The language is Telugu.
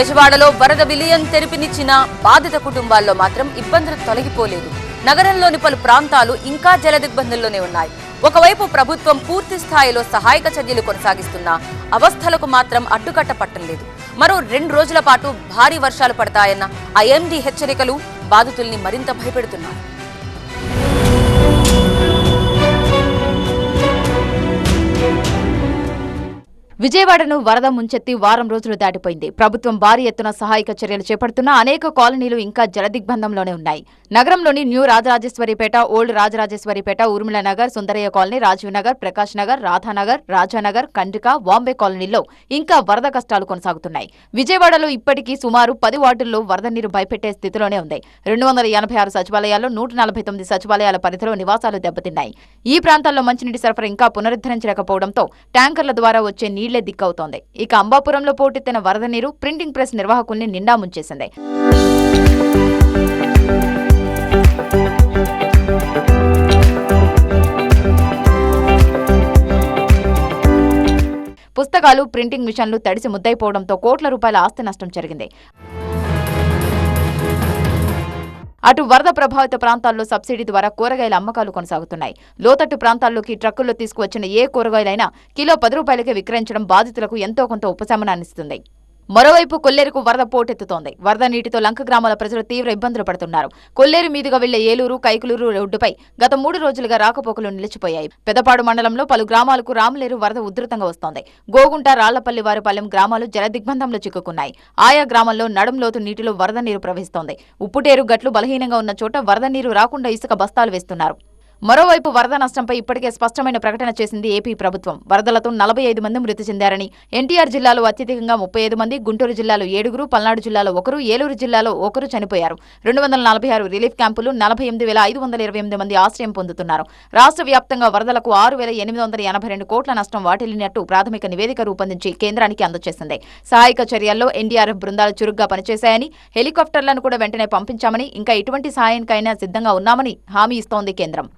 బెజవాడలో వరద విలయం తెరిపినిచ్చిన బాధిత కుటుంబాల్లో మాత్రం ఇబ్బందులు తొలగిపోలేదు. నగరంలోని పలు ప్రాంతాలు ఇంకా జలదిగ్బంధంలోనే ఉన్నాయి. ఒకవైపు ప్రభుత్వం పూర్తి స్థాయిలో సహాయక చర్యలు కొనసాగిస్తున్నా అవస్థలకు మాత్రం అడ్డుకట్ట పట్టలేదు మరో రెండు రోజుల పాటు భారీ వర్షాలు పడతాయన్న ఐఎండీ హెచ్చరికలు బాధితుల్ని మరింత భయపెడుతున్నాయి. విజయవాడను వరద ముంచెత్తి వారం రోజులు దాటిపోయింది. ప్రభుత్వం భారీ ఎత్తున సహాయక చర్యలు చేపడుతున్న అనేక కాలనీలు ఇంకా జలదిగ్బంధంలోనే ఉన్నాయి. నగరంలోని new Rajarajeswaripeta old Rajarajeswaripeta Urmila Nagar Sundarayya colony Rajiv Nagar Prakash Nagar Radhanagar Rajanagar Kandrika Bombay కాలనీల్లో ఇంకా వరద కష్టాలు కొనసాగుతున్నాయి. విజయవాడలో ఇప్పటికీ సుమారు పది వార్డుల్లో వరద నీరు భయపెట్టే స్థితిలోనే ఉంది. రెండు వందల ఎనభై ఆరు సచివాలయాల్లో నూట నలభై తొమ్మిది సచివాలయాల పరిధిలో నివాసాలు దెబ్బతిన్నాయి. ఈ ప్రాంతాల్లో మంచినీటి సరఫరా ఇంకా పునరుద్ధరించలేకపోవడంతో ట్యాంకర్ల ద్వారా వచ్చే నీళ్ళే దిక్కవుతోంది. ఇక అంబాపురంలో పోటెత్తిన వరద నీరు ప్రింటింగ్ ప్రెస్ నిర్వాహకుల్ని నిండా ముంచేసింది. పుస్తకాలు ప్రింటింగ్ మిషన్లు తడిసి ముద్దైపోవడంతో కోట్ల రూపాయల ఆస్తి నష్టం జరిగింది. అటు వరద ప్రభావిత ప్రాంతాల్లో సబ్సిడీ ద్వారా కూరగాయల అమ్మకాలు కొనసాగుతున్నాయి. లోతట్టు ప్రాంతాల్లోకి ట్రక్కుల్లో తీసుకువచ్చిన ఏ కూరగాయలైనా కిలో పది రూపాయలకే విక్రయించడం బాధితులకు ఎంతో కొంత ఉపశమనాన్నిస్తుంది. మరోవైపు కొల్లేరుకు వరద పోటెత్తుతోంది. వరద నీటితో లంక గ్రామాల ప్రజలు తీవ్ర ఇబ్బందులు పడుతున్నారు. కొల్లేరు మీదుగా వెళ్ళే ఏలూరు కైకులూరు రోడ్డుపై గత మూడు రోజులుగా రాకపోకలు నిలిచిపోయాయి. పెదపాడు మండలంలో పలు గ్రామాలకు రామలేరు వరద ఉధృతంగా వస్తోంది. గోగుంట రాళ్ళపల్లి వారిపాలెం గ్రామాలు జలదిగ్బంధంలో చిక్కుకున్నాయి. ఆయా గ్రామాల్లో నడుంలోతు నీటిలో వరద నీరు ప్రవహిస్తోంది. ఉప్పుటేరు గట్లు బలహీనంగా ఉన్న చోట వరద నీరు రాకుండా ఇసుక బస్తాలు వేస్తున్నారు. మరోవైపు వరద నష్టంపై ఇప్పటికే స్పష్టమైన ప్రకటన చేసింది ఏపీ ప్రభుత్వం. వరదలతో నలభై ఐదు మంది మృతి చెందారని ఎన్టీఆర్ జిల్లాలో అత్యధికంగా ముప్పై ఐదు మంది గుంటూరు జిల్లాలో ఏడుగురు పల్నాడు జిల్లాలో ఒకరు ఏలూరు జిల్లాలో ఒకరు చనిపోయారు. రెండు వందల నలభై ఆరు రిలీఫ్ క్యాంపులు నలభై ఎనిమిది వేల ఐదు వందల ఇరవై ఎనిమిది మంది ఆశ్రయం పొందుతున్నారు. రాష్ట్ర వ్యాప్తంగా వరదలకు ఆరు వేల ఎనిమిది వందల ఎనభై రెండు కోట్ల నష్టం వాటిల్లినట్టు ప్రాథమిక నివేదిక రూపొందించి కేంద్రానికి అందజేసింది సహాయక చర్యల్లో ఎన్డీఆర్ఎఫ్ బృందాలు చురుగ్గా పనిచేశాయని హెలికాప్టర్లను కూడా వెంటనే పంపించామని ఇంకా ఎటువంటి సహాయానికైనా సిద్ధంగా ఉన్నామని హామీ ఇస్తోంది కేంద్రం.